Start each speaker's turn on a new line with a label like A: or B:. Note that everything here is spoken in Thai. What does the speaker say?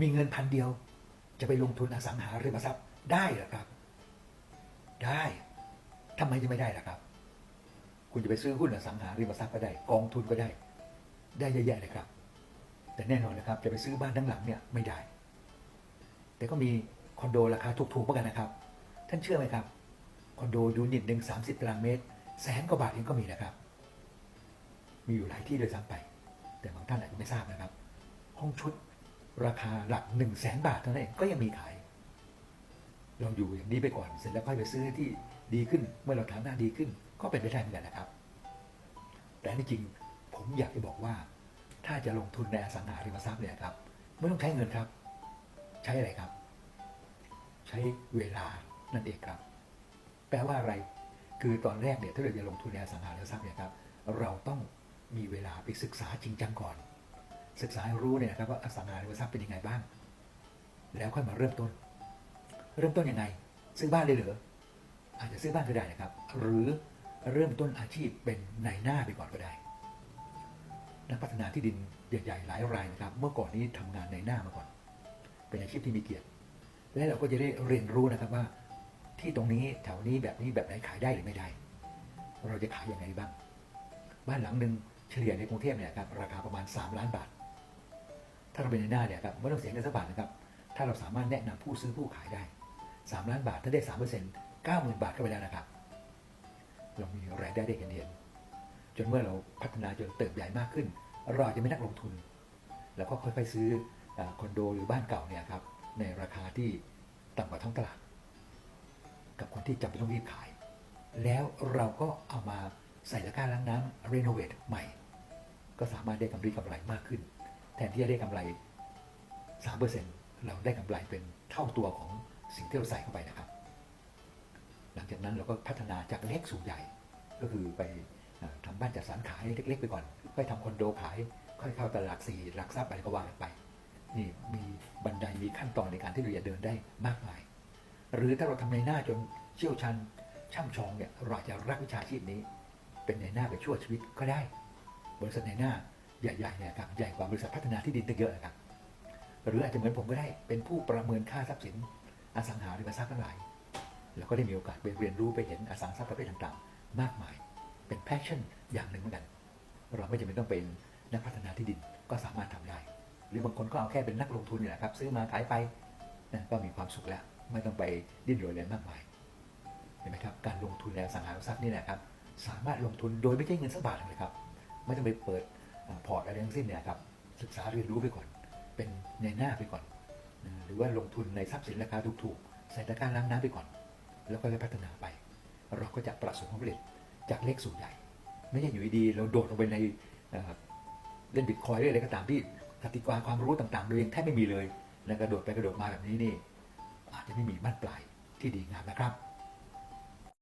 A: มีเงินพันเดียว จะไปลงทุนอสังหาริมทรัพย์ได้เหรอครับ ได้ทำไมจะไม่ได้ล่ะครับ คุณจะไปซื้อหุ้นอสังหาริมทรัพย์ก็ได้ กองทุนก็ได้ ได้เยอะแยะเลยครับ แต่แน่นอนนะครับ จะไปซื้อบ้านทั้งหลังเนี่ยไม่ได้ แต่ก็มีคอนโดราคาถูกๆเหมือนกันนะครับ ท่านเชื่อไหมครับ คอนโดยูนิตหนึ่งสามสิบตารางเมตร แสนกว่าบาทเองก็มีนะครับ มีอยู่หลายที่เลยซ้ำไป แต่บางท่านอาจจะไม่ทราบนะครับ ห้องชุด ราคาหลักหนึ่งแสนบาทเท่านั้นเองก็ยังมีขาย เราอยู่อย่างนี้ไปก่อนเสร็จแล้วค่อยไปซื้อที่ดีขึ้นเมื่อเราฐานะดีขึ้น ก็เป็นไปได้เหมือนกันนะครับ แต่ที่จริงผมอยากจะบอกว่า ถ้าจะลงทุนในอสังหาริมทรัพย์เนี่ยครับไม่ต้องใช้เงินครับ ใช้อะไรครับ ใช้เวลานั่นเองครับ แปลว่าอะไรคือตอนแรกเนี่ยถ้าเราจะลงทุนในอสังหาริมทรัพย์เนี่ยครับเราต้องมีเวลาไปศึกษาจริงจังก่อน ศึกษาให้รู้เนี่ยนะครับว่าอสังหาริมทรัพย์เป็นยังไงบ้าง แล้วค่อยมาเริ่มต้น เริ่มต้นยังไง ซื้อบ้านเลยเหรออาจจะซื้อบ้านก็ได้นะครับ หรือเริ่มต้นอาชีพเป็นนายหน้าไปก่อนก็ได้นักพัฒนาที่ดินใหญ่ๆหลายรายนะครับ เมื่อก่อนนี้ทำงานในหน้ามาก่อน เป็นอาชีพที่มีเกียรติ และเราก็จะได้เรียนรู้นะครับว่า ที่ตรงนี้แถวนี้แบบนี้แบบไหนขายได้หรือไม่ได้ เราจะขายยังไงบ้าง บ้านหลังหนึ่งเฉลี่ยในกรุงเทพเนี่ยครับราคาประมาณ 3 ล้านบาท ถ้าเราเป็นในหน้าเนี่ยครับไม่ต้องเสียเงินสักบาทนะครับ ถ้าเราสามารถแนะนำผู้ซื้อผู้ขายได้ 3 ล้านบาทถ้าได้3เปอร์เซ็นต์เก้าหมื่นบาทก็ไปแล้วนะครับ เรามีรายได้ได้เห็นเห็นจนเมื่อเราพัฒนาจนเติบใหญ่มากขึ้น เราอาจจะไม่นักลงทุน แล้วก็ค่อยๆซื้อคอนโดหรือบ้านเก่าเนี่ยครับในราคาที่ต่ำกว่าท้องตลาด กับคนที่จำเป็นต้องรีบขาย แล้วเราก็เอามาใส่ตะกร้าล้างน้ำรีโนเวทใหม่ ก็สามารถได้กำไรกำไรมากขึ้น แทนที่จะได้กำไร3%เราได้กำไรเป็นเท่าตัวของสิ่งที่เราใส่เข้าไปนะครับ หลังจากนั้นเราก็พัฒนาจากเล็กสู่ใหญ่ ก็คือไปอ่าทำบ้านจัดสรรขายเล็ก ๆ ไปก่อน ค่อยทำคอนโดขาย ค่อยเข้าตลาดหลักสี่หลักทรัพย์อะไรก็ว่ากันไป นี่มีบันไดมีขั้นตอนในการที่เราจะเดินได้มากมาย หรือถ้าเราทำในหน้าจนเชี่ยวชาญช่ำชองเนี่ยเราจจะรักวิชาชีพนี้ เป็นในหน้าไปชั่วชีวิตก็ได้ บริษัทในหน้า ใหญ่ๆเนี่ยครับใหญ่กว่าบริษัทพัฒนาที่ดินตั้งเยอะครับหรืออาจจะเหมือนผมก็ได้เป็นผู้ประเมินค่าทรัพย์สินอสังหาริมทรัพย์ทั้งหลาย แล้วก็ได้มีโอกาสไปเรียนรู้ไปเห็นอสังหาริมทรัพย์ประเภทต่างๆ มากมาย เป็นแพชชั่นอย่างหนึ่งเหมือนกัน เราไม่จำเป็นต้องเป็นนักพัฒนาที่ดินก็สามารถทำได้ หรือบางคนก็เอาแค่เป็นนักลงทุนนี่แหละครับ ซื้อมาขายไปนะก็มีความสุขแล้ว ไม่ต้องไปดิ้นรนอะไรมากมายเห็นไหมครับการลงทุนในอสังหาริมทรัพย์นี่แหละครับสามารถลงทุนโดยไม่ใช้เงินสักบาทเลยครับ ไม่ต้องไปเปิด พอร์ตอะไรทั้งสิ้นเนี่ยครับศึกษาเรียนรู้ไปก่อน เป็นในหน้าไปก่อน หรือว่าลงทุนในทรัพย์สินราคาถูกๆใส่ตะกร้าล้างน้ำไปก่อน แล้วก็ค่อยๆพัฒนาไป เราก็จะประสบความสำเร็จจากเล็กสู่ใหญ่ ไม่ใช่อยู่ดีเราโดดลงไปในเล่นบิตคอยน์หรืออะไรก็ตามที่กติกาความรู้ต่างๆโดยยังแทบไม่มีเลย แล้วกระโดดไปกระโดดมาแบบนี้นี่อาจจะไม่มีบ้านปลายที่ดีงามนะครับ